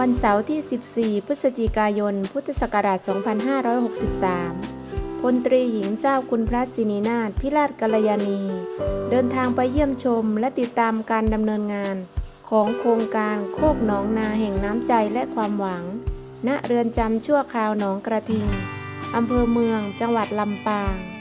วันเสาร์ที่ 14 พฤศจิกายน พุทธศักราช 2563 พลตรีหญิงเจ้าคุณพระสินีนาถพิราชกัลยาณี เดินทางไปเยี่ยมชมและติดตามการดำเนินงาน ของโครงการโคกหนองนาแห่งน้ำใจและความหวัง ณ เรือนจำชั่วคราวหนองกระทิง อำเภอเมือง จังหวัดลำปาง